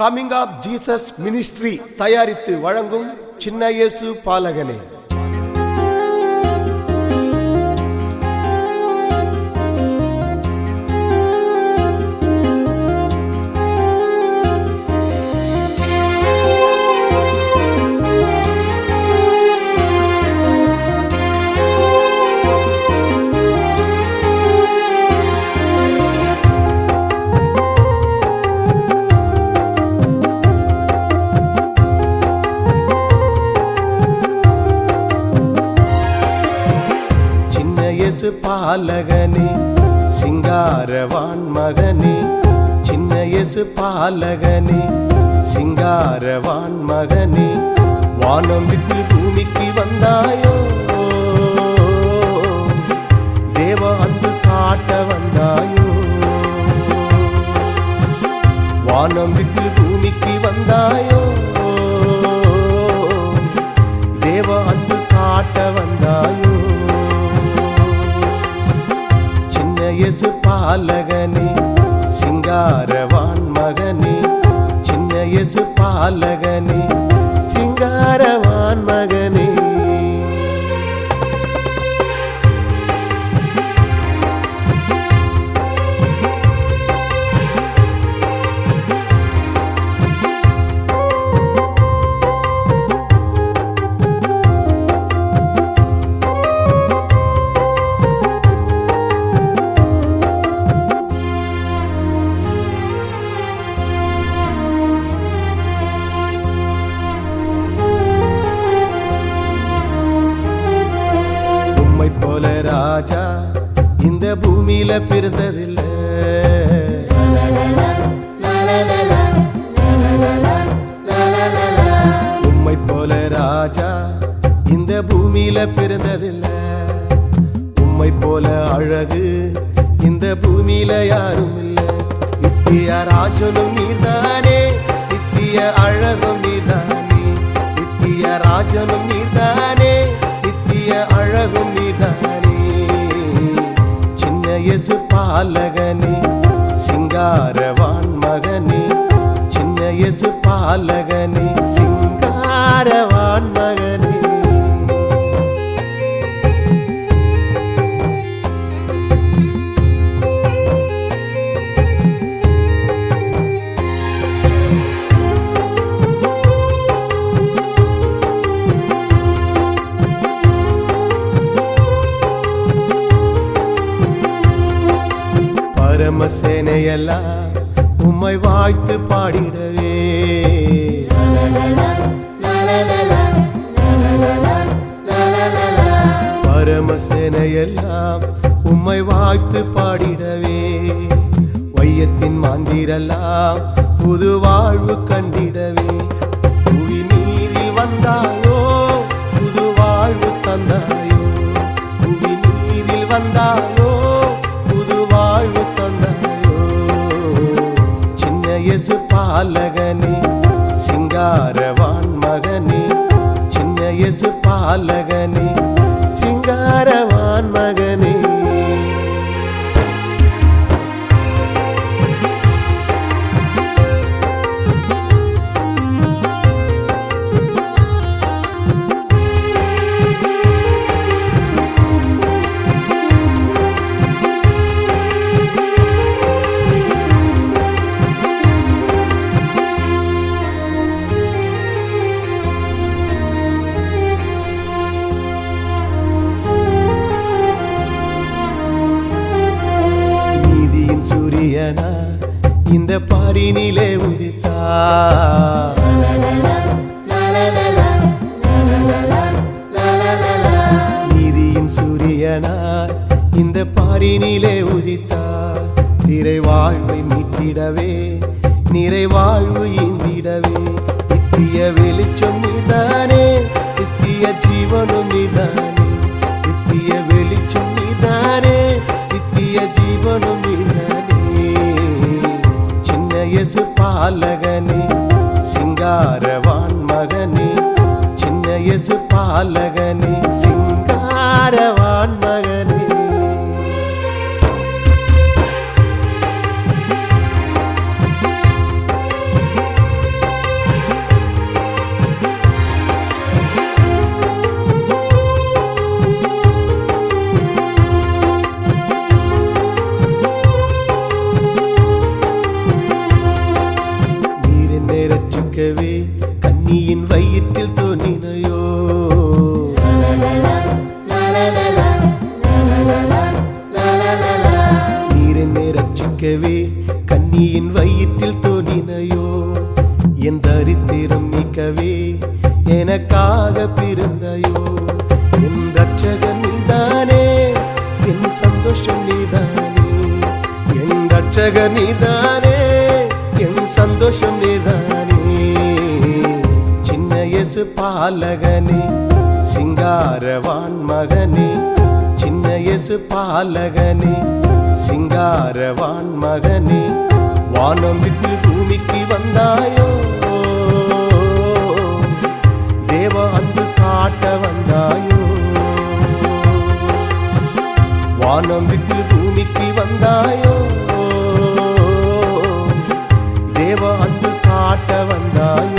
Coming app Jesus ministry தயாரித்து வழங்கும் சின்ன இயேசு பாலகனே. இயேசு பாலகனே சிங்காரவான் மகனே சின்ன இயேசு பாலகனே சிங்காரவான் மகனே வானம் விட்டு பூமிக்கு வந்தாயோ? தேவ அன்பு காட்ட வந்தாயோ? வானம் விட்டு பூமிக்கு வந்தாயோ? சின்ன இயேசு பாலகனே சிங்காரவான் மகனே சின்ன இயேசு பாலகனே. ராஜா இந்த பூமியில பிறந்ததில்ல. உம்மை போல ராஜா இந்த பூமியில பிறந்ததில்ல. உம்மை போல அழகு இந்த பூமியில யாரும் இல்லை. நித்திய ராஜனும் நீர்தானே நித்திய அழகும் நீர்தானே. நித்திய ராஜனும் நீர்தானே. பாலகனே சிங்காரவான் மகனே சின்ன இயேசு பாலகனே சிங்காரவான் மகனே. நம்ம சேனையெல்லாம் உம்மை வாழ்த்து பாடிடவே. பரமசேனையெல்லாம் உம்மை வாழ்த்து பாடிடவே. வையத்தின் மாந்திரெல்லாம் புது வாழ்வு கண்டிடவே. பாலகனே சிங்காரவான் மகனே சின்ன இயேசு பாலக சூரியனா இந்த பாரினிலே உதித்தா நீதியின் சூரியனா இந்த பாரினிலே உதித்தா சிறை வாழ்வை மீட்டிடவே நிறைவாழ்வு இந்திடவே நித்திய வெளிச்சம் நீதானே நித்திய ஜீவனும் நீதானே நித்திய வெளிச்சம் நீதானே நித்திய ஜீவனும் நீதானே இயேசு பாலகனே சிங்காரவான் மகனே சின்ன இயேசு பாலகனே சிங்க எனக்காக பிறந்தையோ? என் ரட்சகன் நீதானே என் சந்தோஷம் நீதானே. என் ரட்சகர் நீதானே என் சந்தோஷம் நீதானே. சின்ன இயேசு பாலகனே சிங்காரவான் மகனே சின்ன இயேசு பாலகனே சிங்காரவான் மகனே வானம் விட்டு பூமிக்கு வந்தாயோ? வானம் விட்டு பூமிக்கு வந்தாயோ? தேவ அன்பு காட்ட வந்தாயோ?